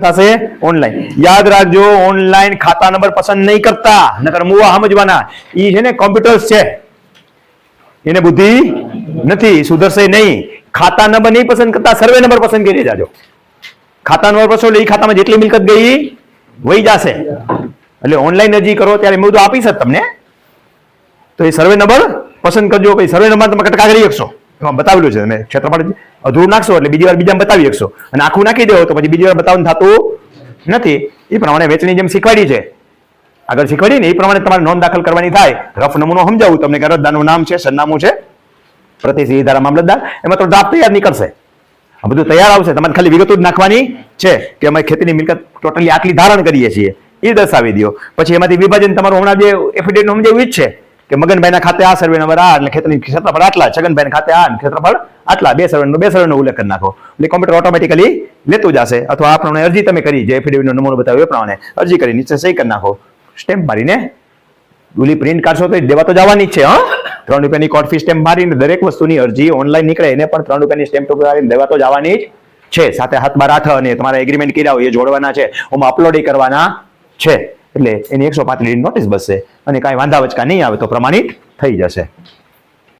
થશે? ઓનલાઈન યાદ રાખજો ઓનલાઈન ખાતા નંબર પસંદ નહીં કરતા, નકર મુવા સમજવાના. ઈ છે ને કોમ્પ્યુટર્સ છે. એને બુદ્ધિ નથી, સુધરશે નહીં. ખાતા નંબર નહીં પસંદ કરતા સર્વે નંબર પસંદ કરી જાજો ખાતા નંબર પસંદ એટલે ખાતામાં જેટલી મિલકત ગઈ, વહી જશે. એટલે ઓનલાઈન અરજી કરો, ત્યારે મેં બધું આપીશ જ તમને. તો એ સર્વે નંબર પસંદ કરજો, પછી સર્વે નંબર તમે કટકા કરી શકશો. બતાવેલું છે. તમે ક્ષેત્રફળ અધૂરું નાખશો એટલે બીજી વાર બીજા બતાવી શકશો. અને આખું નાખી દો તો પછી બીજી વાર બતાવવાનું થતું નથી. એ પ્રમાણે વેચણી જેમ શીખવાડી છે. આગળ શીખવાડી ને એ પ્રમાણે તમારે નોંધ દાખલ કરવાની થાય. રફ નમૂનો સમજાવું તમને કે અરજદારનું નામ છે, સરનામું છે. પ્રતિસિંહ ધારા મામલતદાર. એમાં તો ડ્રાફ્ટ તૈયાર નીકળશે. આ બધું તૈયાર આવશે. તમારે ખાલી વિગતો જ નાખવાની છે કે અમે ખેતીની મિલકત ટોટલી આટલી ધારણ કરીએ છીએ. એ દર્શાવી દો પછી એમાંથી વિભાજન તમારું હમણાં જે એફિડેવિટ સમજાવ્યું જ છે. કે મગનભાઈના ખાતે આ સર્વે નંબર આ એટલે ખેતરની ક્ષેત્રફળ આટલા છગનભાઈ ખાતે આ ક્ષેત્રફળ આટલા. બે સર્વે બે સર્વેનો ઉલ્લેખ કરી નાખો. એટલે કોમ્પ્યુટર ઓટોમેટિકલી લેતું જશે. અથવા આ પ્રમાણે અરજી તમે કરી, જે એફિડેવિટનો નમૂનો બતાવ્યો એ પ્રમાણે અરજી કરી, નીચે સહી કરી નાખો. સ્ટેમ્પ મારીને ડુલી પ્રિન્ટ કાઢશો તો દેવા તો જવાની છે, હા? ત્રણ રૂપિયાની કોર્ટ ફી સ્ટેમ્પ મારીને દરેક વસ્તુની અરજી ઓનલાઈન નીકળે. એને પણ ત્રણ રૂપિયાની સ્ટેમ્પ મારીને દેવા તો જવાની જ છે. સાથે હાથ બાર આઠ અને તમારા એગ્રીમેન્ટ કર્યા હોય એ જોડવાના છે. ઓમાં અપલોડ કરવાના છે. એટલે એની એકસો પાંત્રીસ નોટિસ બસશે. અને કાંઈ વાંધા વચકા નહીં આવે તો પ્રમાણિત થઈ જશે.